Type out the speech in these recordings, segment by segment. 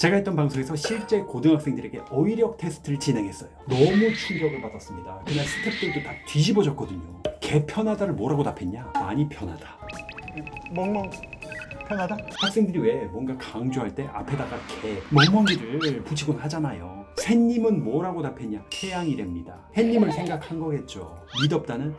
제가 했던 방송에서 실제 고등학생들에게 어휘력 테스트를 진행했어요. 너무 충격을 받았습니다. 그날 스태프들도 다 뒤집어졌거든요. 개 편하다를 뭐라고 답했냐? 많이 편하다. 멍멍 편하다? 학생들이 왜 뭔가 강조할 때 앞에다가 개, 멍멍이를 붙이곤 하잖아요. 새님은 뭐라고 답했냐? 태양이랍니다. 햇님을 생각한 거겠죠. 미덥다는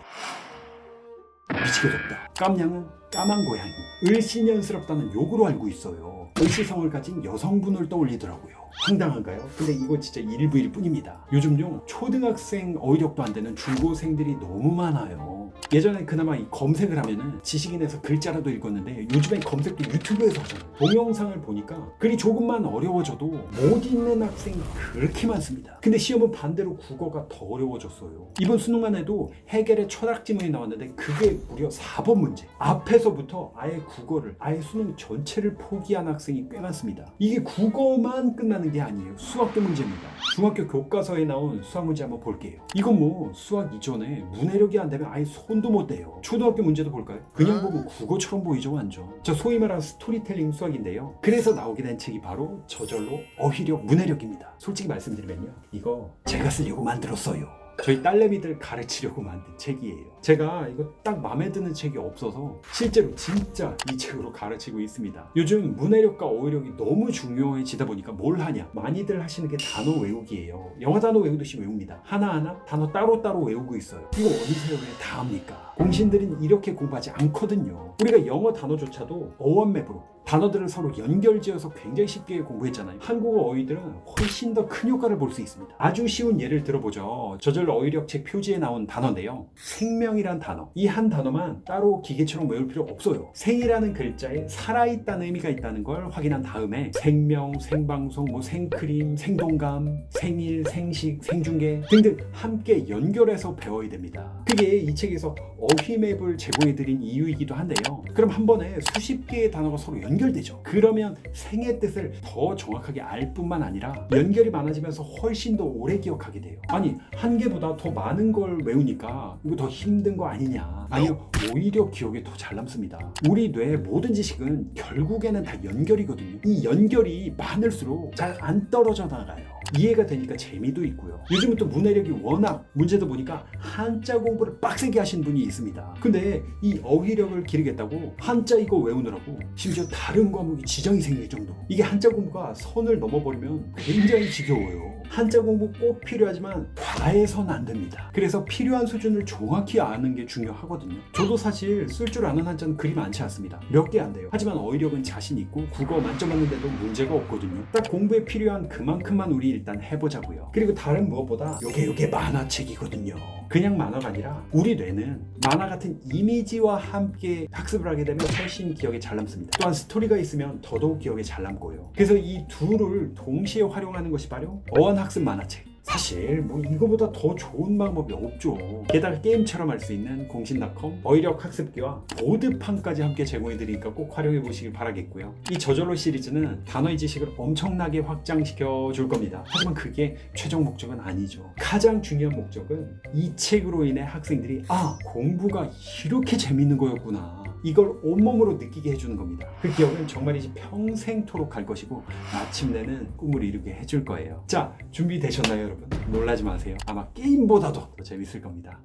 미치게 덥다. 깜냥은 까만 고양이. 을씨년스럽다는 욕으로 알고 있어요. 을씨성을 가진 여성분을 떠올리더라고요. 황당한가요? 근데 이거 진짜 일부일 뿐입니다. 요즘요 초등학생 어휘력도 안 되는 중고생들이 너무 많아요. 예전에 그나마 이 검색을 하면은 지식인에서 글자라도 읽었는데 요즘엔 검색도 유튜브에서 하잖아요. 동영상을 보니까 글이 조금만 어려워져도 못 읽는 학생이 그렇게 많습니다. 근데 시험은 반대로 국어가 더 어려워졌어요. 이번 수능만 해도 해결의 철학 지문이 나왔는데 그게 무려 4번 문제. 앞에서부터 아예 국어를 아예 수능 전체를 포기한 학생이 꽤 많습니다. 이게 국어만 끝나는 게 아니에요. 수학도 문제입니다. 중학교 교과서에 나온 수학 문제 한번 볼게요. 이건 뭐 수학 이전에 문해력이 안 되면 아예 손도 못 대요. 초등학교 문제도 볼까요? 그냥 보면 국어처럼 보이죠 완전. 저 소위 말하는 스토리텔링 수학인데요. 그래서 나오게 된 책이 바로 저절로 어휘력 문해력입니다. 솔직히 말씀드리면요. 이거 제가 쓰려고 만들었어요. 저희 딸내미들 가르치려고 만든 책이에요. 제가 이거 딱 마음에 드는 책이 없어서 실제로 진짜 이 책으로 가르치고 있습니다. 요즘 문해력과 어휘력이 너무 중요해지다 보니까 뭘 하냐? 많이들 하시는 게 단어 외우기예요. 영어 단어 외우듯이 외웁니다. 하나하나 단어 따로따로 외우고 있어요. 이거 어느 세월에 다 합니까? 공신들은 이렇게 공부하지 않거든요. 우리가 영어 단어조차도 어원맵으로 단어들을 서로 연결지어서 굉장히 쉽게 공부했잖아요. 한국어 어휘들은 훨씬 더 큰 효과를 볼 수 있습니다. 아주 쉬운 예를 들어보죠. 저절로 어휘력 책 표지에 나온 단어인데요. 생명이란 단어. 이 한 단어만 따로 기계처럼 외울 필요 없어요. 생이라는 글자에 살아있다는 의미가 있다는 걸 확인한 다음에 생명, 생방송, 뭐 생크림, 생동감, 생일, 생식, 생중계 등등 함께 연결해서 배워야 됩니다. 그게 이 책에서 어 휘맵을 제공해드린 이유이기도 한데요. 그럼 한 번에 수십 개의 단어가 서로 연결되죠. 그러면 생의 뜻을 더 정확하게 알 뿐만 아니라 연결이 많아지면서 훨씬 더 오래 기억하게 돼요. 아니 한 개보다 더 많은 걸 외우니까 이거 더 힘든 거 아니냐? 아니요 오히려 기억에 더 잘 남습니다. 우리 뇌의 모든 지식은 결국에는 다 연결이거든요. 이 연결이 많을수록 잘 안 떨어져 나가요. 이해가 되니까 재미도 있고요. 요즘은 또 문해력이 워낙 문제도 보니까 한자 공부를 빡세게 하시는 분이 있습니다. 근데 이 어휘력을 기르겠다고 한자 이거 외우느라고 심지어 다른 과목이 지장이 생길 정도. 이게 한자 공부가 선을 넘어버리면 굉장히 지겨워요. 한자 공부 꼭 필요하지만 과해선 안 됩니다. 그래서 필요한 수준을 정확히 아는 게 중요하거든요. 저도 사실 쓸 줄 아는 한자는 그리 많지 않습니다. 몇 개 안 돼요. 하지만 어휘력은 자신 있고 국어 만점 맞는데도 문제가 없거든요. 딱 공부에 필요한 그만큼만 우리 일단 해보자고요. 그리고 다른 무엇보다 요게 요게 만화책이거든요. 그냥 만화가 아니라 우리 뇌는 만화 같은 이미지와 함께 학습을 하게 되면 훨씬 기억에 잘 남습니다. 또한 스토리가 있으면 더더욱 기억에 잘 남고요. 그래서 이 둘을 동시에 활용하는 것이 바로 어원 학습 만화책. 사실 뭐 이거보다 더 좋은 방법이 없죠. 게다가 게임처럼 할 수 있는 공신닷컴 어휘력 학습기와 보드판까지 함께 제공해 드리니까 꼭 활용해 보시길 바라겠고요. 이 저절로 시리즈는 단어의 지식을 엄청나게 확장시켜 줄 겁니다. 하지만 그게 최종 목적은 아니죠. 가장 중요한 목적은 이 책으로 인해 학생들이 아 공부가 이렇게 재밌는 거였구나. 이걸 온몸으로 느끼게 해주는 겁니다. 그 기억은 정말이지 평생토록 갈 것이고 마침내는 꿈을 이루게 해줄 거예요. 자, 준비되셨나요, 여러분? 놀라지 마세요. 아마 게임보다도 더 재밌을 겁니다.